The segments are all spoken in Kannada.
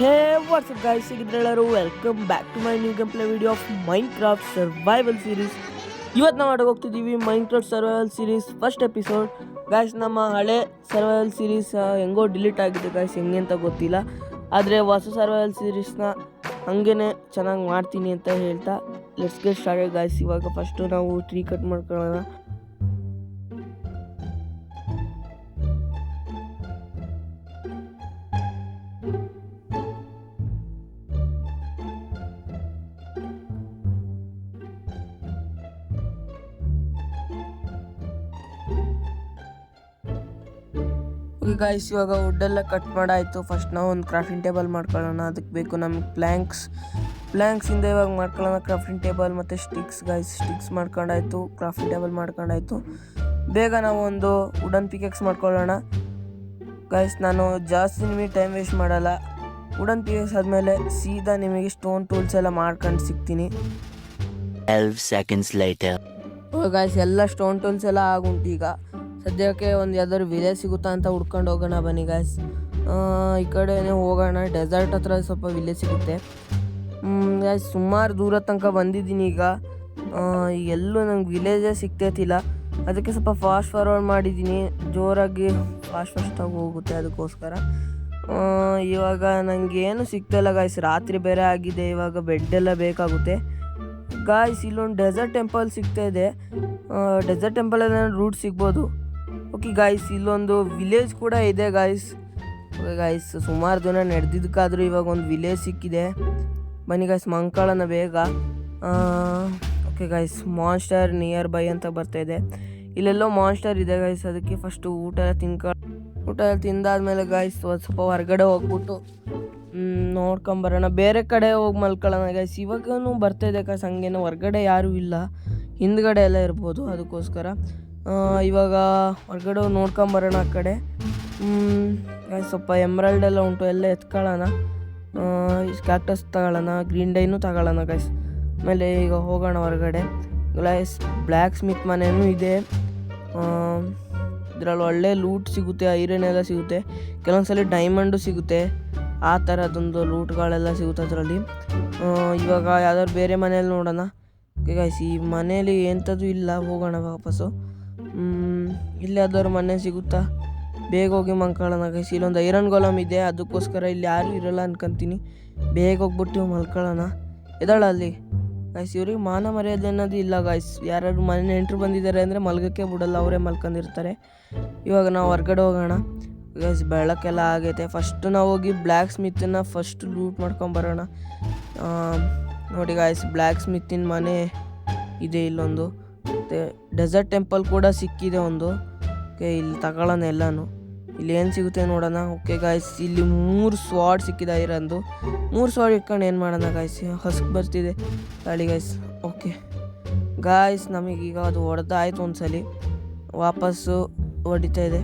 Hey what's up guys ಹೇಗಿದ್ರೆಲ್ಲರೂ welcome back to my new game play video of Minecraft survival series ಇವತ್ತು ನಾವು ಆಡೋಕೆ ಹೋಗ್ತಿದ್ದೀವಿ Minecraft survival series first episode guys ನಮ್ಮ ಹಳೆ ಸರ್ವೈವಲ್ ಸೀರೀಸ್ ಹೆಂಗೋ ಡಿಲೀಟ್ ಆಗಿದೆ ಗಾಯ್ಸ್ ಹೆಂಗೆ ಅಂತ ಗೊತ್ತಿಲ್ಲ. ಆದರೆ ಹೊಸ ಸರ್ವೈವಲ್ ಸೀರೀಸ್ನ ಹಾಗೇ ಚೆನ್ನಾಗಿ ಮಾಡ್ತೀನಿ ಅಂತ ಹೇಳ್ತಾ. ಲೆಟ್ಸ್ ಗೆಟ್ ಸ್ಟಾರ್ಟೆಡ್ ಗಾಯ್ಸ್ ಇವಾಗ ಫಸ್ಟು ನಾವು ಟ್ರೀ ಕಟ್ ಮಾಡ್ಕೊಳ್ಳೋಣ. ಗಾಯ್ಸ್ ಇವಾಗ ಎಲ್ಲ ಕಟ್ ಮಾಡಾಯಿತು. ಫಸ್ಟ್ ನಾವು ಒಂದು ಕ್ರಾಫ್ಟಿಂಗ್ ಟೇಬಲ್ ಮಾಡ್ಕೊಳ್ಳೋಣ. ಅದಕ್ಕೆ ಬೇಕು ನಮಗೆ ಪ್ಲ್ಯಾಂಕ್ಸ್ ಪ್ಲ್ಯಾಂಕ್ಸಿಂದ ಇವಾಗ ಮಾಡ್ಕೊಳ್ಳೋಣ ಕ್ರಾಫ್ಟಿಂಗ್ ಟೇಬಲ್ ಮತ್ತು ಸ್ಟಿಕ್ಸ್ ಗಾಯ್ಸ್ ಸ್ಟಿಕ್ಸ್ ಮಾಡ್ಕೊಂಡಾಯ್ತು. ಕ್ರಾಫ್ಟಿಂಗ್ ಟೇಬಲ್ ಮಾಡ್ಕೊಂಡಾಯ್ತು. ಬೇಗ ನಾವು ಒಂದು ವುಡನ್ ಪಿಕೆಕ್ಸ್ ಮಾಡ್ಕೊಳ್ಳೋಣ. ಗಾಯ್ಸ್ ನಾನು ಜಾಸ್ತಿ ನಿಮಗೆ ಟೈಮ್ ವೇಸ್ಟ್ ಮಾಡಲ್ಲ. ವುಡನ್ ಪಿಕೆಕ್ಸ್ ಆದಮೇಲೆ ಸೀದಾ ನಿಮಗೆ ಸ್ಟೋನ್ ಟೂಲ್ಸ್ ಎಲ್ಲ ಮಾಡ್ಕೊಂಡು ಸಿಗ್ತೀನಿ. 12 seconds later. ಗಾಯ್ಸ್ ಎಲ್ಲ ಸ್ಟೋನ್ ಟೂಲ್ಸ್ ಎಲ್ಲ ಆಗುಂಟು ಈಗ ಸದ್ಯಕ್ಕೆ ಒಂದು ಯಾವ್ದಾದ್ರು ವಿಲೇಜ್ ಸಿಗುತ್ತಾ ಅಂತ ಹುಡ್ಕೊಂಡು ಹೋಗೋಣ ಬನ್ನಿ ಗಾಯ್ಸ್ ಈ ಕಡೆನೇ ಹೋಗೋಣ. ಡೆಸರ್ಟ್ ಹತ್ರ ಸ್ವಲ್ಪ ವಿಲೇಜ್ ಸಿಗುತ್ತೆ. ಗಾಯ್ಸ್ ಸುಮಾರು ದೂರ ತನಕ ಬಂದಿದ್ದೀನಿ ಈಗ. ಎಲ್ಲೂ ನಂಗೆ ವಿಲೇಜೇ ಸಿಗ್ತೈತಿಲ್ಲ ಅದಕ್ಕೆ ಸ್ವಲ್ಪ ಫಾಸ್ಟ್ ಫಾರ್ವರ್ಡ್ ಮಾಡಿದ್ದೀನಿ. ಜೋರಾಗಿ ಫಾಸ್ಟ್ ಫಾಸ್ಟಾಗಿ ಹೋಗುತ್ತೆ ಅದಕ್ಕೋಸ್ಕರ. ಇವಾಗ ನನಗೆ ಏನು ಸಿಗ್ತಾಯಿಲ್ಲ ಗಾಯ್ಸ್ ರಾತ್ರಿ ಬೇರೆ ಆಗಿದೆ. ಇವಾಗ ಬೆಡ್ ಎಲ್ಲ ಬೇಕಾಗುತ್ತೆ. ಗಾಯ್ಸ್ ಇಲ್ಲೊಂದು ಡೆಸರ್ಟ್ ಟೆಂಪಲ್ ಸಿಗ್ತಾ ಇದೆ. ಡೆಸರ್ಟ್ ಟೆಂಪಲ್ ರೂಟ್ ಸಿಗ್ಬೋದು? ಓಕೆ ಗಾಯ್ಸ್ ಇಲ್ಲೊಂದು ವಿಲೇಜ್ ಕೂಡ ಇದೆ ಗಾಯ್ಸ್ ಓಕೆ ಗಾಯ್ಸ್ ಸುಮಾರು ದಿನ ನಡೆದಿದ್ದಕ್ಕಾದ್ರೂ ಇವಾಗ ಒಂದು ವಿಲೇಜ್ ಸಿಕ್ಕಿದೆ. ಬನ್ನಿ ಗಾಯ್ಸ್ ಮಂಕಳನ ಬೇಗ. Okay guys monster nearby ಅಂತ ಬರ್ತಾ ಇದೆ. ಇಲ್ಲೆಲ್ಲೋ ಮಾನ್ಸ್ಟರ್ ಇದೆ ಗಾಯ್ಸ್ ಅದಕ್ಕೆ ಫಸ್ಟು ಊಟ ಎಲ್ಲ ತಿನ್ಕ ಊಟ ಎಲ್ಲ ತಿಂದಾದ್ಮೇಲೆ ಗಾಯ್ಸ್ ಒಂದು ಸ್ವಲ್ಪ ಹೊರಗಡೆ ಹೋಗ್ಬಿಟ್ಟು ನೋಡ್ಕೊಂಬರೋಣ. ಬೇರೆ ಕಡೆ ಹೋಗಿ ಮಲ್ಕೊಳ್ಳೋಣ ಗೈಸ್ ಇವಾಗೂ ಬರ್ತಾ ಇದೆ ಕಾಸ್ ಹಂಗೇನೋ ಹೊರ್ಗಡೆ ಯಾರೂ ಇಲ್ಲ. ಹಿಂದ್ಗಡೆ ಎಲ್ಲ ಇರ್ಬೋದು, ಅದಕ್ಕೋಸ್ಕರ. ಇವಾಗ ಹೊರಗಡೆ ನೋಡ್ಕೊಂಬರೋಣ ಆ ಕಡೆ. ಸ್ವಲ್ಪ ಎಮ್ರಲ್ಡ್ ಎಲ್ಲ ಉಂಟು, ಎಲ್ಲ ಎತ್ಕೊಳ್ಳೋಣ. ಕ್ಯಾಕ್ಟಸ್ ತಗೊಳ್ಳೋಣ ಗ್ರೀನ್ ಡೈನು ತಗೊಳ್ಳೋಣ ಗೈಸ್ ಆಮೇಲೆ ಈಗ ಹೋಗೋಣ ಹೊರಗಡೆ. ಗ್ಲೈಸ್ ಬ್ಲ್ಯಾಕ್ ಸ್ಮಿತ್ ಮನೆಯೂ ಇದೆ. ಇದರಲ್ಲಿ ಒಳ್ಳೆ ಲೂಟ್ ಸಿಗುತ್ತೆ ಐರನ್ ಎಲ್ಲ ಸಿಗುತ್ತೆ. ಕೆಲವೊಂದ್ಸಲ ಡೈಮಂಡು ಸಿಗುತ್ತೆ. ಆ ಥರದೊಂದು ಲೂಟ್ಗಳೆಲ್ಲ ಸಿಗುತ್ತೆ ಅದರಲ್ಲಿ. ಇವಾಗ ಯಾವ್ದಾದ್ರು ಬೇರೆ ಮನೇಲಿ ನೋಡೋಣ. ಗೈಸ್ ಈ ಮನೇಲಿ ಎಂಥದ್ದು ಇಲ್ಲ. ಹೋಗೋಣ ವಾಪಸ್ಸು. ಮ್, ಇಲ್ಲಿ ಯಾವ್ದಾದ್ರು ಮನೆ ಸಿಗುತ್ತಾ? ಬೇಗ ಹೋಗಿ ಮಲ್ಕೊಳ್ಳೋಣ ಗೈಸ್ ಇಲ್ಲೊಂದು ಐರನ್ ಗೋಲಮ್ ಇದೆ ಅದಕ್ಕೋಸ್ಕರ ಇಲ್ಲಿ ಯಾರೂ ಇರಲ್ಲ ಅನ್ಕೊಂತೀನಿ. ಬೇಗ ಹೋಗ್ಬಿಟ್ಟು ಮಲ್ಕೊಳ್ಳೋಣ ಎದಾಳ ಅಲ್ಲಿ? ಗೈಸ್ ಇವ್ರಿಗೆ ಮಾನ ಮರ್ಯಾದೆ ಅನ್ನೋದು ಇಲ್ಲ ಗಾಯ್ಸ್ ಯಾರು ಮನೆ ನೆಂಟರು ಬಂದಿದ್ದಾರೆ ಅಂದರೆ ಮಲ್ಗಕ್ಕೆ ಬಿಡಲ್ಲ ಅವರೇ ಮಲ್ಕೊಂಡಿರ್ತಾರೆ ಇವಾಗ ನಾವು ಹೊರ್ಗಡೆ ಹೋಗೋಣ. ಗೈಸ್ ಬೆಳಕೆಲ್ಲ ಆಗೈತೆ. ಫಸ್ಟ್ ನಾವು ಹೋಗಿ ಬ್ಲ್ಯಾಕ್ ಸ್ಮಿತನ್ನ ಫಸ್ಟ್ ಲೂಟ್ ಮಾಡ್ಕೊಂಬರೋಣ ನೋಡಿ ಗಾಯ್ಸ್ ಬ್ಲ್ಯಾಕ್ ಸ್ಮಿತಿನ ಮನೆ ಇದೆ ಇಲ್ಲೊಂದು. ಮತ್ತು ಡೆಸರ್ಟ್ ಟೆಂಪಲ್ ಕೂಡ ಸಿಕ್ಕಿದೆ ಒಂದು. ಓಕೆ, ಇಲ್ಲಿ ತಗೊಳ್ಳೋಣ ಎಲ್ಲನೂ. ಇಲ್ಲಿ ಏನು ಸಿಗುತ್ತೆ ನೋಡೋಣ. ಓಕೆ ಗಾಯ್ಸ್ ಇಲ್ಲಿ ಮೂರು ಸ್ವಾಡ್ ಸಿಕ್ಕಿದೆ ಇರಂದು ಮೂರು ಸ್ವಾಡ್ ಇಟ್ಕೊಂಡು ಏನು ಮಾಡೋಣ ಗಾಯ್ಸ್ ಹಸ್ಕ್ ಬರ್ತಿದೆ. ತಾಳಿ ಗಾಯ್ಸ್ ಓಕೆ. ಗಾಯ್ಸ್ ನಮಗೀಗ ಅದು ಹೊಡೆದಾಯ್ತು ಒಂದ್ಸಲಿ. ವಾಪಸ್ಸು ಹೊಡಿತಾ ಇದೆ.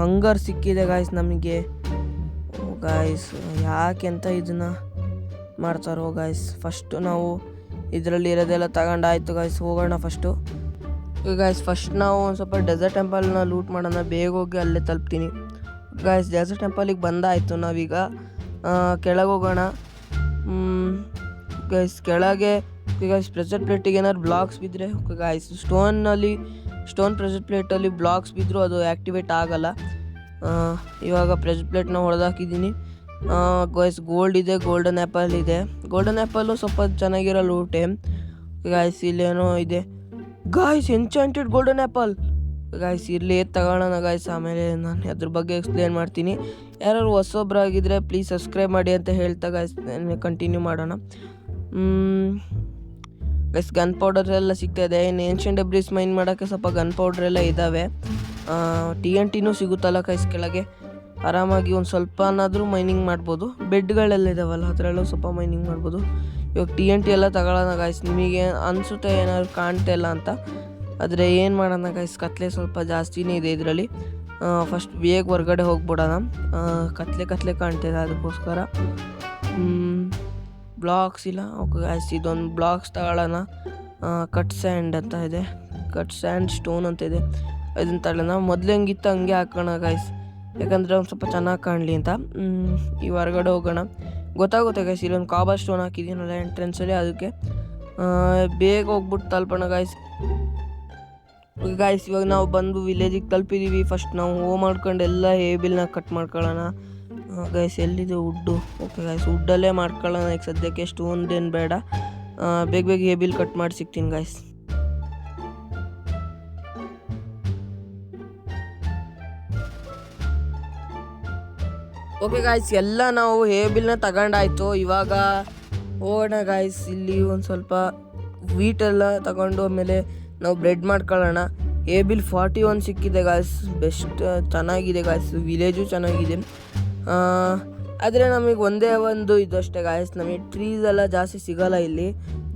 ಹಂಗರ್ ಸಿಕ್ಕಿದೆ ಗಾಯ್ಸ್ ನಮಗೆ. ಗಾಯ್ಸ್ ಯಾಕೆ ಅಂತ ಇದನ್ನು ಮಾಡ್ತಾರೋ ಗಾಯ್ಸ್ ಫಸ್ಟು ನಾವು ಇದರಲ್ಲಿ ಇರೋದೆಲ್ಲ ತಗೊಂಡಾಯ್ತು ಗಾಯ್ಸ್ ಹೋಗೋಣ ಫಸ್ಟು ಗಾಯ್ಸ್ ಫಸ್ಟ್ ನಾವು ಒಂದು ಸ್ವಲ್ಪ ಡೆಸರ್ಟ್ ಟೆಂಪಲ್ನ ಲೂಟ್ ಮಾಡೋಣ. ಬೇಗ ಹೋಗಿ ಅಲ್ಲೇ ತಲುಪ್ತೀನಿ. ಗಾಯ್ಸ್ ಡೆಸರ್ಟ್ ಟೆಂಪಲಿಗೆ ಬಂದಾಯಿತು ನಾವೀಗ. ಕೆಳಗೆ ಹೋಗೋಣ. ಗೈಸ್ ಕೆಳಗೆ ಗೈಸ್ ಪ್ರೆಸರ್ ಪ್ಲೇಟಿಗೆ ಏನಾದ್ರು ಬ್ಲಾಕ್ಸ್ ಬಿದ್ದರೆ ಗಾಯ್ಸ್ ಸ್ಟೋನಲ್ಲಿ ಸ್ಟೋನ್ ಪ್ರೆಸರ್ ಪ್ಲೇಟಲ್ಲಿ ಬ್ಲಾಕ್ಸ್ ಬಿದ್ದರೂ ಅದು ಆ್ಯಕ್ಟಿವೇಟ್ ಆಗಲ್ಲ. ಇವಾಗ ಪ್ರೆಸರ್ ಪ್ಲೇಟ್ನ ಹೊಡೆದಾಕಿದ್ದೀನಿ. ಗಾಯ್ಸ್ ಗೋಲ್ಡ್ ಇದೆ ಗೋಲ್ಡನ್ ಆ್ಯಪಲ್ ಇದೆ. ಗೋಲ್ಡನ್ ಆ್ಯಪಲ್ಲು ಸ್ವಲ್ಪ ಚೆನ್ನಾಗಿರೋ ಲೂಟೆ ಗಾಯ್ಸ್ ಇಲ್ಲೇನೋ ಇದೆ. Guys enchanted golden apple guys ಇರಲಿ, ತಗೊಳ್ಳೋಣ ಗಾಯ್ಸ್ ಆಮೇಲೆ ನಾನು ಅದ್ರ ಬಗ್ಗೆ ಎಕ್ಸ್ಪ್ಲೇನ್ ಮಾಡ್ತೀನಿ. ಯಾರು ಹೊಸೊಬ್ರಾಗಿದ್ದರೆ ಪ್ಲೀಸ್ ಸಬ್ಸ್ಕ್ರೈಬ್ ಮಾಡಿ ಅಂತ ಹೇಳ್ತಾ ಗಾಯ್ಸ್ ಕಂಟಿನ್ಯೂ ಮಾಡೋಣ. ಗೈಸ್ ಗನ್ ಪೌಡರ್ ಎಲ್ಲ ಸಿಗ್ತಾ ಇದೆ. ಇನ್ನು ಏನ್ಷಿಯನ್ ಡೆಬ್ರೀಸ್ ಮೈನ್ ಮಾಡೋಕ್ಕೆ ಸ್ವಲ್ಪ ಗನ್ ಪೌಡರ್ ಎಲ್ಲ ಇದ್ದಾವೆ ಟಿ ಎನ್ ಟಿನೂ ಸಿಗುತ್ತಲ್ಲ ಕೈಸ್ ಕೆಳಗೆ. ಆರಾಮಾಗಿ ಒಂದು ಸ್ವಲ್ಪನಾದರೂ ಮೈನಿಂಗ್ ಮಾಡ್ಬೋದು. ಬೆಡ್ಗಳೆಲ್ಲ ಇದಾವಲ್ಲ, ಅದರಲ್ಲೂ ಸ್ವಲ್ಪ ಮೈನಿಂಗ್ ಮಾಡ್ಬೋದು. ಇವಾಗ ಟಿ ಎನ್ ಟಿ ಎಲ್ಲ ತಗೊಳ್ಳೋಣ ಗಾಯ್ಸ್ ನಿಮಗೆ ಅನಿಸುತ್ತೆ ಏನಾದ್ರು ಕಾಣ್ತಾ ಇಲ್ಲ ಅಂತ. ಆದರೆ ಏನು ಮಾಡೋಣ ಗಾಯ್ಸ್ ಕತ್ಲೆ ಸ್ವಲ್ಪ ಜಾಸ್ತಿನೇ ಇದೆ ಇದರಲ್ಲಿ. ಫಸ್ಟ್ ಬೇಗ ಹೊರಗಡೆ ಹೋಗ್ಬಿಡೋಣ. ಕತ್ಲೆ ಕಾಣ್ತಾ ಇದೆ ಅದಕ್ಕೋಸ್ಕರ. ಬ್ಲಾಕ್ಸ್ ಇಲ್ಲ. ಓಕೆ ಗಾಯ್ಸ್ ಇದೊಂದು ಬ್ಲಾಕ್ಸ್ ತಗೊಳ್ಳೋಣ ಕಟ್ ಸ್ಯಾಂಡ್ ಅಂತ ಇದೆ. ಕಟ್ ಸ್ಯಾಂಡ್ ಸ್ಟೋನ್ ಅಂತ ಇದೆ. ಇದನ್ನ ತಗೊಳ್ಳೋಣ ಮೊದಲು ಹೆಂಗಿತ್ತು ಹಂಗೆ ಹಾಕೋಣ ಗಾಯ್ಸ್ ಯಾಕಂದರೆ ಒಂದು ಸ್ವಲ್ಪ ಚೆನ್ನಾಗಿ ಕಾಣಲಿ ಅಂತ. ಈ ಹೊರಗಡೆ ಹೋಗೋಣ. ಗೊತ್ತಾಗುತ್ತೆ ಗೈಸ್ ಇಲ್ಲೊಂದು ಕಾಬಲ್ ಸ್ಟೋನ್ ಹಾಕಿದ್ದೀನಲ್ಲ ಎಂಟ್ರೆನ್ಸಲ್ಲಿ ಅದಕ್ಕೆ. ಬೇಗ ಹೋಗ್ಬಿಟ್ಟು ತಲುಪೋಣ ಗಾಯ್ಸ್ ಗಾಯ್ಸ್ ಇವಾಗ ನಾವು ಬಂದು ವಿಲೇಜಿಗೆ ತಲುಪಿದ್ದೀವಿ ಫಸ್ಟ್ ನಾವು ಹೋ ಮಾಡ್ಕೊಂಡು ಎಲ್ಲ ಹೇಬಿಲ್ನ ಕಟ್ ಮಾಡ್ಕೊಳ್ಳೋಣ. ಗೈಸ್ ಎಲ್ಲಿದೆ ವುಡ್ಡು ಓಕೆ ಗಾಯ್ಸ್ ವುಡ್ಡಲ್ಲೇ ಮಾಡ್ಕೊಳ್ಳೋಣ. ಈಗ ಸದ್ಯಕ್ಕೆ ಸ್ಟೋನ್ದೇನು ಬೇಡ. ಬೇಗ ಬೇಗ ಹೇಬಿಲ್ ಕಟ್ ಮಾಡಿ ಸಿಗ್ತೀನಿ ಗಾಯ್ಸ್ ಓಕೆ ಗಾಯ್ಸ್ ಎಲ್ಲ ನಾವು ಹೇಬಿಲ್ನ ತಗೊಂಡಾಯ್ತು. ಇವಾಗ ಹೋಗೋಣ ಗಾಯ್ಸ್ ಇಲ್ಲಿ ಒಂದು ಸ್ವಲ್ಪ ವೀಟ್ ಎಲ್ಲ ತಗೊಂಡು ಆಮೇಲೆ ನಾವು ಬ್ರೆಡ್ ಮಾಡ್ಕೊಳ್ಳೋಣ. ಹೇಬಿಲ್ ಫಾರ್ಟಿ ಒನ್ ಸಿಕ್ಕಿದೆ ಗಾಯ್ಸ್ ಬೆಸ್ಟ್ ಚೆನ್ನಾಗಿದೆ ಗಾಯ್ಸ್ ವಿಲೇಜು ಚೆನ್ನಾಗಿದೆ. ಆದರೆ ನಮಗೆ ಒಂದೇ ಒಂದು ಇದಷ್ಟೇ ಗಾಯ್ಸ್ ನಮಗೆ ಟ್ರೀಸ್ ಎಲ್ಲ ಜಾಸ್ತಿ ಸಿಗಲ್ಲ ಇಲ್ಲಿ.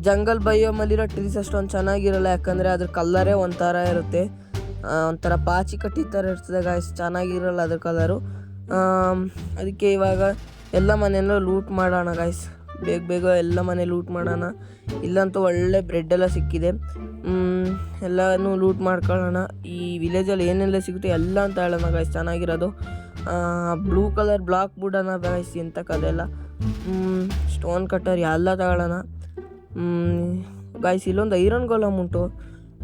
ಜಂಗಲ್ ಬೈಯೋಮಲ್ಲಿರೋ ಟ್ರೀಸ್ ಅಷ್ಟೊಂದು ಚೆನ್ನಾಗಿರಲ್ಲ, ಯಾಕಂದರೆ ಅದ್ರ ಕಲ್ಲರೇ ಒಂಥರ ಇರುತ್ತೆ. ಒಂಥರ ಪಾಚಿ ಕಟ್ಟಿ ಥರ ಇರ್ತದೆ ಗಾಯ್ಸ್ ಚೆನ್ನಾಗಿರಲ್ಲ ಅದ್ರ ಕಲರು ಅದಕ್ಕೆ ಇವಾಗ ಎಲ್ಲ ಮನೆಯಲ್ಲೂ ಲೂಟ್ ಮಾಡೋಣ ಗಾಯ್ಸ್ ಬೇಗ ಬೇಗ ಎಲ್ಲ ಮನೆ ಲೂಟ್ ಮಾಡೋಣ. ಇಲ್ಲಂತೂ ಒಳ್ಳೆ ಬ್ರೆಡ್ ಎಲ್ಲ ಸಿಕ್ಕಿದೆ. ಎಲ್ಲನೂ ಲೂಟ್ ಮಾಡ್ಕೊಳ್ಳೋಣ. ಈ ವಿಲೇಜಲ್ಲಿ ಏನೆಲ್ಲ ಸಿಗುತ್ತೆ ಎಲ್ಲ ಅಂತ ಹೇಳೋಣ ಗಾಯ್ಸ್ ಚೆನ್ನಾಗಿರೋದು. ಬ್ಲೂ ಕಲರ್ ಬ್ಲಾಕ್ ಬಿಡೋಣ ಗಾಯ್ಸ್ ಎಂತಕ್ಕದೆಲ್ಲ ಸ್ಟೋನ್ ಕಟ್ಟರ್ ಎಲ್ಲ ತಗೊಳ್ಳೋಣ. ಗಾಯ್ಸ್ ಇಲ್ಲೊಂದು ಐರನ್ ಗೋಲಮ್ ಉಂಟು.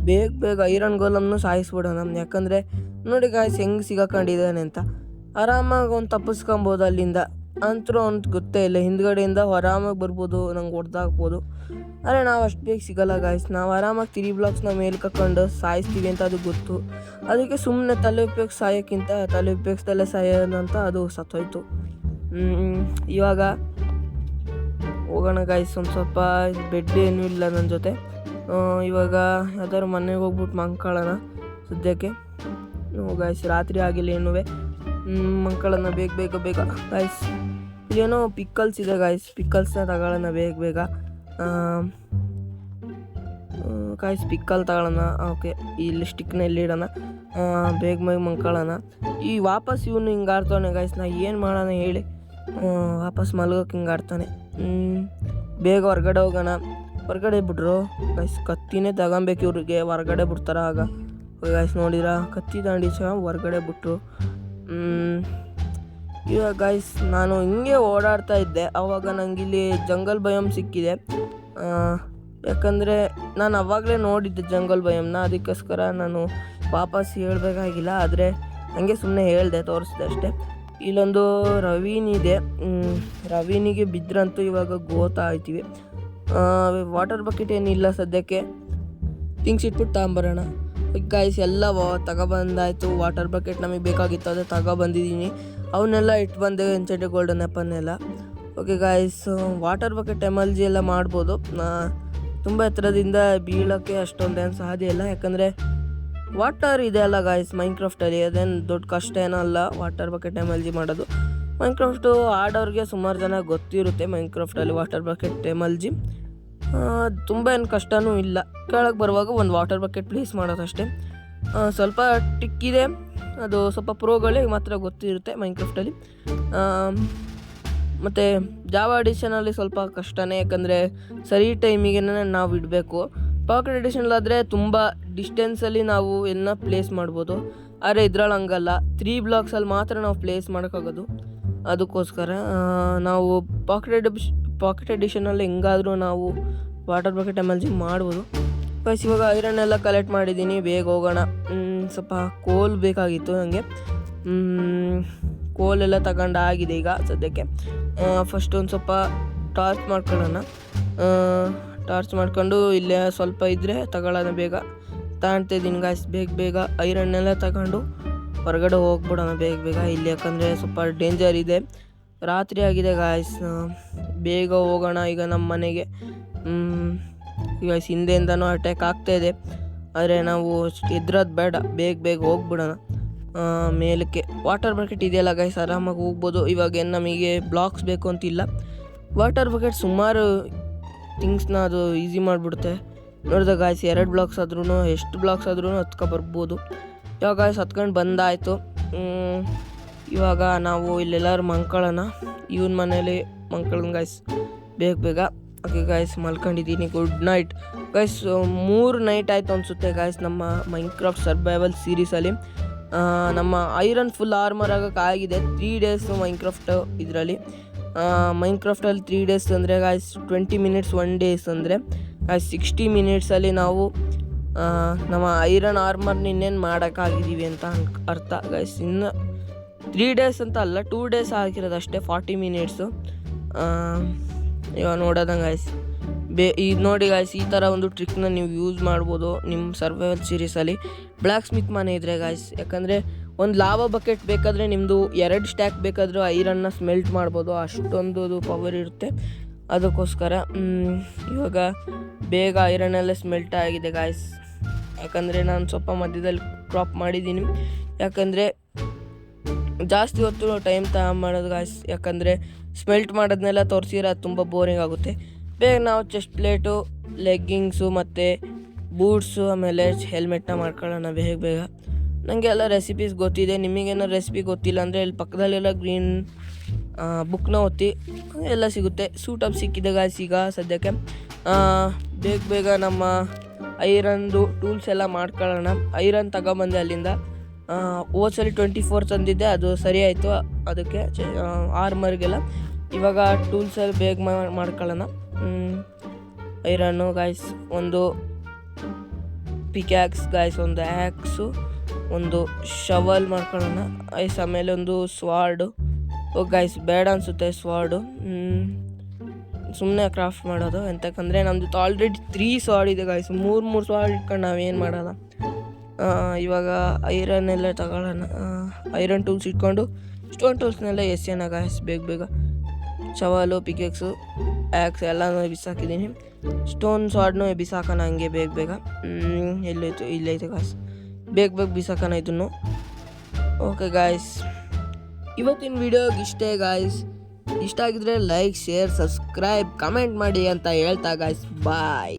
ಬೇಗ ಬೇಗ ಐರನ್ ಗೋಲಮ್ನು ಸಾಯಿಸ್ಬಿಡೋಣ. ಯಾಕಂದರೆ, ನೋಡಿ ಗಾಯ್ಸ್ ಹೆಂಗೆ ಸಿಗಾಕೊಂಡಿದ್ದಾನೆ ಅಂತ. ಆರಾಮಾಗಿ ಅವ್ನು ತಪ್ಪಿಸ್ಕೊಬೋದು ಅಲ್ಲಿಂದ. ಅಂತರೂ ಅವ್ನು ಗೊತ್ತೇ ಇಲ್ಲ, ಹಿಂದ್ಗಡೆಯಿಂದ ಆರಾಮಾಗಿ ಬರ್ಬೋದು, ನಂಗೆ ಹೊಡೆದಾಕ್ಬೋದು ಆದರೆ ನಾವು ಅಷ್ಟು ಬೇಗ ಸಿಗಲ್ಲ ಗಾಯ್ಸ್ ನಾವು ಆರಾಮಾಗಿ ತಿರಿ ಬ್ಲಾಕ್ಸ್ನ ಮೇಲೆ ಕಕ್ಕೊಂಡು ಸಾಯಿಸ್ತೀವಿ ಅಂತ ಅದು ಗೊತ್ತು. ಅದಕ್ಕೆ ಸುಮ್ಮನೆ ತಲೆ ಉಪಯೋಗ ಸಾಯೋಕ್ಕಿಂತ ತಲೆ ಉಪಯೋಗಿಸ್ದಲ್ಲೇ ಸಾಯೋದಂತ ಅದು ಸತ್ತೋಯ್ತು. ಇವಾಗ ಹೋಗೋಣ ಗಾಯ್ಸ್ ಒಂದು ಸ್ವಲ್ಪ ಬೆಡ್ ಏನೂ ಇಲ್ಲ ನನ್ನ ಜೊತೆ. ಇವಾಗ ಯಾವ್ದಾದ್ರು ಮನೆಗೆ ಹೋಗ್ಬಿಟ್ಟು ಮಂಕೊಳ್ಳೋಣ ಸದ್ಯಕ್ಕೆ. ಗಾಯ್ಸ್ ರಾತ್ರಿ ಆಗಿಲ್ಲ ಏನೂ ಮಂಕೊಳ್ಳೋಣ ಬೇಗ ಬೇಗ ಬೇಗ ಗಾಯ್ಸ್ ಇಲ್ಲೇನೋ ಪಿಕ್ಕಲ್ಸ್ ಇದೆ ಗಾಯ್ಸ್ ಪಿಕ್ಕಲ್ಸ್ನ ತಗೊಳ್ಳೋಣ ಬೇಗ ಬೇಗ. ಗಾಯ್ಸ್ ಪಿಕ್ಕಲ್ ತಗೊಳ್ಳೋಣ. ಓಕೆ ಇಲ್ಲಿ ಸ್ಟಿಕ್ನ ಇಲ್ಲಿ ಇಡೋಣ. ಬೇಗ ಬೇಗ ಮಂಕೊಳ್ಳೋಣ ಈ ವಾಪಸ್ ಇವನು ಹಿಂಗೆ ಆಡ್ತಾನೆ ಗಾಯ್ಸ್ ನಾ ಏನು ಮಾಡೋಣ ಹೇಳಿ. ವಾಪಸ್ ಮಲಗೋಕೆ ಹಿಂಗೆ ಆಡ್ತಾನೆ. ಬೇಗ ಹೊರ್ಗಡೆ ಹೋಗೋಣ. ಹೊರಗಡೆ ಬಿಡ್ರು ಗಾಯ್ಸ್ ಕತ್ತಿನೇ ತಗೊಬೇಕು ಇವ್ರಿಗೆ. ಹೊರಗಡೆ ಬಿಡ್ತಾರ ಆಗ. ಗಾಯ್ಸ್ ನೋಡಿದ್ರ? ಕತ್ತಿ ದಾಂಡಿ ಸಹ ಹೊರಗಡೆ ಬಿಟ್ರು. ಇವಾಗ ಗೈಸ್ ನಾನು ಹಿಂಗೆ ಓಡಾಡ್ತಾ ಇದ್ದೆ. ಆವಾಗ ನನಗೆ ಇಲ್ಲಿ ಜಂಗಲ್ ಭಯಂ ಸಿಕ್ಕಿದೆ ಯಾಕಂದರೆ ನಾನು ಅವಾಗಲೇ ನೋಡಿದ್ದೆ ಜಂಗಲ್ ಭಯಂನ ಅದಕ್ಕೋಸ್ಕರ ನಾನು ವಾಪಸ್ ಹೇಳಬೇಕಾಗಿಲ್ಲ. ಆದರೆ ನನಗೆ ಸುಮ್ಮನೆ ಹೇಳಿದೆ ತೋರಿಸಿದೆ ಅಷ್ಟೇ. ಇಲ್ಲೊಂದು ರವೀನ್ ಇದೆ. ಹ್ಮ್, ರವೀನಿಗೆ ಬಿದ್ರಂತೂ ಇವಾಗ ಗೋತಾ ಆಯ್ತೀವಿ ವಾಟರ್ ಬಕೆಟ್ ಏನಿಲ್ಲ ಸದ್ಯಕ್ಕೆ. ಥಿಂಗ್ಸ್ ಇಟ್ಬಿಟ್ಟು ತಗೊಂಬರೋಣ. ಗಾಯ್ಸ್ ಎಲ್ಲ ತಗೊಬಂದಾಯ್ತು ವಾಟರ್ ಬಕೆಟ್ ನಮಗೆ ಬೇಕಾಗಿತ್ತು, ಅದೇ ತಗೊಬಂದಿದ್ದೀನಿ ಅವನ್ನೆಲ್ಲ ಇಟ್ಟು ಬಂದೆ ಎನ್ಚೆಂಟ್ ಗೋಲ್ಡನ್ ಆ್ಯಪನ್ನೆಲ್ಲ ಓಕೆ ಗಾಯ್ಸ್ ವಾಟರ್ ಬಕೆಟ್ ಎಮಲ್ಜಿ ಎಲ್ಲ ಮಾಡ್ಬೋದು. ತುಂಬ ಎತ್ತರದಿಂದ ಬೀಳೋಕ್ಕೆ ಅಷ್ಟೊಂದೇನು ಸಾಧ್ಯ ಇಲ್ಲ. ಯಾಕಂದರೆ ವಾಟರ್ ಇದೆ ಅಲ್ಲ ಗಾಯ್ಸ್ ಮೈನ್ಕ್ರಾಫ್ಟಲ್ಲಿ ಅದೇನು ದೊಡ್ಡ ಕಷ್ಟ ಏನಲ್ಲ ವಾಟರ್ ಬಕೆಟ್ ಎಮಲ್ಜಿ ಮಾಡೋದು. ಮೈನ್ಕ್ರಾಫ್ಟು ಆಡೋರಿಗೆ ಸುಮಾರು ಜನ ಗೊತ್ತಿರುತ್ತೆ ಮೈನ್ಕ್ರಾಫ್ಟಲ್ಲಿ ವಾಟರ್ ಬಕೆಟ್ ಎಮಲ್ಜಿ ತುಂಬ ಏನು ಕಷ್ಟವೂ ಇಲ್ಲ. ಕೆಳಗೆ ಬರುವಾಗ ಒಂದು ವಾಟರ್ ಬಕೆಟ್ ಪ್ಲೇಸ್ ಮಾಡೋದಷ್ಟೇ. ಸ್ವಲ್ಪ ಟಿಕ್ಕಿದೆ ಅದು ಸ್ವಲ್ಪ ಪ್ರೋಗಳಿಗೆ ಮಾತ್ರ ಗೊತ್ತಿರುತ್ತೆ ಮೈನ್ಕ್ರಾಫ್ಟಲ್ಲಿ ಮತ್ತು ಜಾವ ಅಡಿಷನಲ್ಲಿ ಸ್ವಲ್ಪ ಕಷ್ಟನೇ, ಯಾಕಂದರೆ ಸರಿ ಟೈಮಿಗೆ ನಾವು ಇಡಬೇಕು. ಪಾಕೆಟ್ ಎಡಿಷನಲ್ಲಾದರೆ ತುಂಬ ಡಿಸ್ಟೆನ್ಸಲ್ಲಿ ನಾವು ಎಲ್ಲ ಪ್ಲೇಸ್ ಮಾಡ್ಬೋದು. ಆದರೆ ಇದ್ರಲ್ಲಿ ಹಂಗಲ್ಲ. ತ್ರೀ ಬ್ಲಾಕ್ಸಲ್ಲಿ ಮಾತ್ರ ನಾವು ಪ್ಲೇಸ್ ಮಾಡೋಕ್ಕಾಗೋದು. ಅದಕ್ಕೋಸ್ಕರ ನಾವು ಪಾಕೆಟ್ ಎಡಿಷ್ ಪಾಕೆಟ್ ಎಡಿಷನಲ್ಲಿ ಹೆಂಗಾದರೂ ನಾವು ವಾಟರ್ ಬಕೆಟ್ ಎಮರ್ಜಿ ಮಾಡ್ಬೋದು. ಬಸ್ ಇವಾಗ ಐರನ್ ಎಲ್ಲ ಕಲೆಕ್ಟ್ ಮಾಡಿದ್ದೀನಿ. ಬೇಗ ಹೋಗೋಣ. ಸ್ವಲ್ಪ ಕೋಲ್ ಬೇಕಾಗಿತ್ತು ನನಗೆ ಕೋಲೆಲ್ಲ ತಗೊಂಡು ಆಗಿದೆ ಈಗ ಸದ್ಯಕ್ಕೆ. ಫಸ್ಟ್ ಒಂದು ಸ್ವಲ್ಪ ಟಾರ್ಚ್ ಮಾಡ್ಕೊಳ್ಳೋಣ. ಟಾರ್ಚ್ ಮಾಡ್ಕೊಂಡು ಇಲ್ಲೇ ಸ್ವಲ್ಪ ಇದ್ದರೆ ತಗೊಳ್ಳೋಣ ಬೇಗ. ತಗೊಳ್ತಾ ಇದ್ದೀನಿ ಗಾಯ್ಸ್ ಬೇಗ ಬೇಗ ಐರನ್ನೆಲ್ಲ ತಗೊಂಡು ಹೊರಗಡೆ ಹೋಗ್ಬಿಡೋಣ ಬೇಗ ಬೇಗ. ಇಲ್ಲಿ ಯಾಕಂದರೆ ಸ್ವಲ್ಪ ಡೇಂಜರ್ ಇದೆ. ರಾತ್ರಿ ಆಗಿದೆ ಗಾಯ್ಸ್ ಬೇಗ ಹೋಗೋಣ ಈಗ ನಮ್ಮ ಮನೆಗೆ. ಗಾಯ್ಸ್ ಹಿಂದೆಯಿಂದನೂ ಅಟ್ಯಾಕ್ ಆಗ್ತಾಯಿದೆ ಆದರೆ ನಾವು ಎದ್ರದ್ದು ಬೇಡ, ಬೇಗ ಬೇಗ ಹೋಗ್ಬಿಡೋಣ. ಮೇಲಕ್ಕೆ ವಾಟರ್ ಬಕೆಟ್ ಇದೆಯಲ್ಲ ಗೈಸ್ ಆರಾಮಾಗಿ ಹೋಗ್ಬೋದು. ಇವಾಗ ಏನು ನಮಗೆ ಬ್ಲಾಕ್ಸ್ ಬೇಕು ಅಂತಿಲ್ಲ. ವಾಟರ್ ಬಕೆಟ್ ಸುಮಾರು ಥಿಂಗ್ಸ್ನ ಅದು ಈಸಿ ಮಾಡಿಬಿಡುತ್ತೆ. ನೋಡಿದ ಗಾಯ್ಸ್ ಎರಡು ಬ್ಲಾಕ್ಸ್ ಆದ್ರೂ ಎಷ್ಟು ಬ್ಲಾಕ್ಸ್ ಆದ್ರೂ ಹತ್ಕೊ ಬರ್ಬೋದು. ಇವಾಗ ಗಾಯ್ಸ್ ಹತ್ಕೊಂಡು ಬಂದಾಯಿತು. ಇವಾಗ ನಾವು ಇಲ್ಲೆಲ್ಲರೂ ಮಂಕಳನ ಇವನ ಮನೇಲಿ ಮಂಕಳನ ಗಾಯ್ಸ್ ಬೇಗ ಬೇಗ. ಓಕೆ ಗಾಯ್ಸ್ ಮಲ್ಕೊಂಡಿದ್ದೀನಿ. ಗುಡ್ ನೈಟ್ ಗೈಸ್ ಮೂರು ನೈಟ್ ಆಯಿತು ಅನಿಸುತ್ತೆ ಗೈಸ್ ನಮ್ಮ ಮೈನ್ಕ್ರಾಫ್ಟ್ ಸರ್ವೈವಲ್ ಸೀರೀಸಲ್ಲಿ ನಮ್ಮ ಐರನ್ ಫುಲ್ ಆರ್ಮರ್ ಆಗಿದೆ. ತ್ರೀ ಡೇಸು ಮೈನ್ಕ್ರಾಫ್ಟ್ ಇದರಲ್ಲಿ. ಮೈನ್ಕ್ರಾಫ್ಟಲ್ಲಿ ತ್ರೀ ಡೇಸ್ ಅಂದರೆ guys twenty minutes one days ಅಂದರೆ ಗಾಯ್ಸ್ ಸಿಕ್ಸ್ಟಿ ಮಿನಿಟ್ಸಲ್ಲಿ ನಾವು ನಮ್ಮ ಐರನ್ ಆರ್ಮರ್ನ ಇನ್ನೇನು ಮಾಡೋಕ್ಕಾಗಿದ್ದೀವಿ ಅಂತ ಅರ್ಥ ಗೈಸ್ ಇನ್ನು ತ್ರೀ ಡೇಸ್ ಅಂತ ಅಲ್ಲ, ಟೂ ಡೇಸ್ ಆಗಿರೋದು ಅಷ್ಟೇ, ಫಾರ್ಟಿ ಮಿನಿಟ್ಸು. ಇವಾಗ ನೋಡೋದಂಗೆ ಗಾಯ್ಸ್ ಬೇ, ಇದು ನೋಡಿ ಗಾಯ್ಸ್ ಈ ಥರ ಒಂದು ಟ್ರಿಕ್ನ ನೀವು ಯೂಸ್ ಮಾಡ್ಬೋದು ನಿಮ್ಮ ಸರ್ವೈವಲ್ ಸೀರೀಸಲ್ಲಿ ಬ್ಲ್ಯಾಕ್ ಸ್ಮಿತ್ ಮನೆ ಇದ್ರೆ ಗಾಯ್ಸ್ ಯಾಕಂದರೆ ಒಂದು ಲಾವ ಬಕೆಟ್ ಬೇಕಾದರೆ ನಿಮ್ಮದು ಎರಡು ಸ್ಟ್ಯಾಕ್ ಬೇಕಾದರೂ ಐರನ್ನ ಸ್ಮೆಲ್ಟ್ ಮಾಡ್ಬೋದು ಅಷ್ಟೊಂದು ಪವರ್ ಇರುತ್ತೆ. ಅದಕ್ಕೋಸ್ಕರ ಇವಾಗ ಬೇಗ ಐರನ್ ಎಲ್ಲ ಸ್ಮೆಲ್ಟ್ ಆಗಿದೆ ಗಾಯ್ಸ್ ಯಾಕಂದರೆ ನಾನು ಸ್ವಲ್ಪ ಮಧ್ಯದಲ್ಲಿ ಕ್ರಾಪ್ ಮಾಡಿದ್ದೀನಿ. ಯಾಕಂದರೆ ಜಾಸ್ತಿ ಹೊತ್ತು ಟೈಮ್ ತಗೊಂಬರೋದು ಗಾಯ್ಸ್ ಯಾಕಂದರೆ ಸ್ಮೆಲ್ಟ್ ಮಾಡೋದನ್ನೆಲ್ಲ ತೋರಿಸಿದ್ರೆ ಅದು ತುಂಬ ಬೋರಿಂಗ್ ಆಗುತ್ತೆ. ಬೇಗ ನಾವು ಚೆಸ್ಟ್ ಪ್ಲೇಟು ಲೆಗ್ಗಿಂಗ್ಸು ಮತ್ತು ಬೂಟ್ಸು ಆಮೇಲೆ ಹೆಲ್ಮೆಟ್ನ ಮಾಡ್ಕೊಳ್ಳೋಣ ಬೇಗ ಬೇಗ. ನನಗೆ ಎಲ್ಲ ರೆಸಿಪೀಸ್ ಗೊತ್ತಿದೆ. ನಿಮಗೇನೋ ರೆಸಿಪಿ ಗೊತ್ತಿಲ್ಲ ಅಂದರೆ ಇಲ್ಲಿ ಪಕ್ಕದಲ್ಲೆಲ್ಲ ಗ್ರೀನ್ ಬುಕ್ನ ಓದ್ತಿ. ಎಲ್ಲ ಸಿಗುತ್ತೆ. ಸೂಟಪ್ ಸಿಕ್ಕಿದೆ ಗಾಯ್ಸ್ ಈಗ ಸದ್ಯಕ್ಕೆ. ಬೇಗ ಬೇಗ ನಮ್ಮ ಐರನ್ದು ಟೂಲ್ಸ್ ಎಲ್ಲ ಮಾಡ್ಕೊಳ್ಳೋಣ. ಐರನ್ ತಗೊಬಂದೆ ಅಲ್ಲಿಂದ. ಓದ್ಸಲಿ ಟ್ವೆಂಟಿ ಫೋರ್ ತಂದಿದ್ದೆ ಅದು ಸರಿ ಆಯಿತು. ಅದಕ್ಕೆ ಆರ್ಮರ್ಗೆಲ್ಲ ಇವಾಗ ಟೂಲ್ಸಲ್ಲಿ ಬೇಗ ಮಾಡ್ಕೊಳ್ಳೋಣ. ಐರನ್ನು ಗಾಯ್ಸ್ ಒಂದು ಪಿಕ್ಯಾಕ್ಸ್ ಗಾಯ್ಸ್ ಒಂದು ಆ್ಯಕ್ಸು ಒಂದು ಶವಲ್ ಮಾಡ್ಕೊಳ್ಳೋಣ. ಐಸ್ ಆಮೇಲೆ ಒಂದು ಸ್ವಾರ್ಡು ಓ ಗಾಯ್ಸ್ ಬೇಡ ಅನಿಸುತ್ತೆ ಸ್ವಾರ್ಡು ಸುಮ್ಮನೆ ಕ್ರಾಫ್ಟ್ ಮಾಡೋದು. ಎಂತಕ್ಕಂದರೆ ನಮ್ಮದು ಆಲ್ರೆಡಿ ತ್ರೀ ಸ್ವಾರ್ಡ್ ಇದೆ ಗಾಯ್ಸ್ ಮೂರು ಮೂರು ಸ್ವಾರ್ಡ್ ಇಟ್ಕೊಂಡು ನಾವೇನು ಆ, ಇವಾಗ ಐರನ್ ಎಲ್ಲ ತಗೊಳ್ಳೋಣ. ಐರನ್ ಟೂಲ್ಸ್ ಇಟ್ಕೊಂಡು ಸ್ಟೋನ್ ಟೂಲ್ಸ್ನೆಲ್ಲ ಎಸೆಯೋಣ ಗಾಯ್ಸ್ ಬೇಗ ಬೇಗ ಚವಾಲು, ಪಿಕೆಕ್ಸು ಆ್ಯಕ್ಸ್ ಎಲ್ಲನೂ ಬಿಸಾಕಿದ್ದೀನಿ ಸ್ಟೋನ್ ಸಾಡ್ನು ಬಿಸಾಕೋಣ ಹಂಗೆ ಬೇಗ ಬೇಗ. ಎಲ್ಲೋಯ್ತು ಇಲ್ಲೈತೆ ಗಾಯ್ಸ್ ಬೇಗ ಬೇಗ ಬಿಸಾಕೋಣ ಇದನ್ನು. ಓಕೆ ಗಾಯ್ಸ್ ಇವತ್ತಿನ ವಿಡಿಯೋಗೆ ಇಷ್ಟೇ ಗಾಯ್ಸ್ ಇಷ್ಟ ಆಗಿದ್ರೆ ಲೈಕ್ ಶೇರ್ ಸಬ್ಸ್ಕ್ರೈಬ್ ಕಮೆಂಟ್ ಮಾಡಿ ಅಂತ ಹೇಳ್ತಾ ಗಾಯ್ಸ್ ಬಾಯ್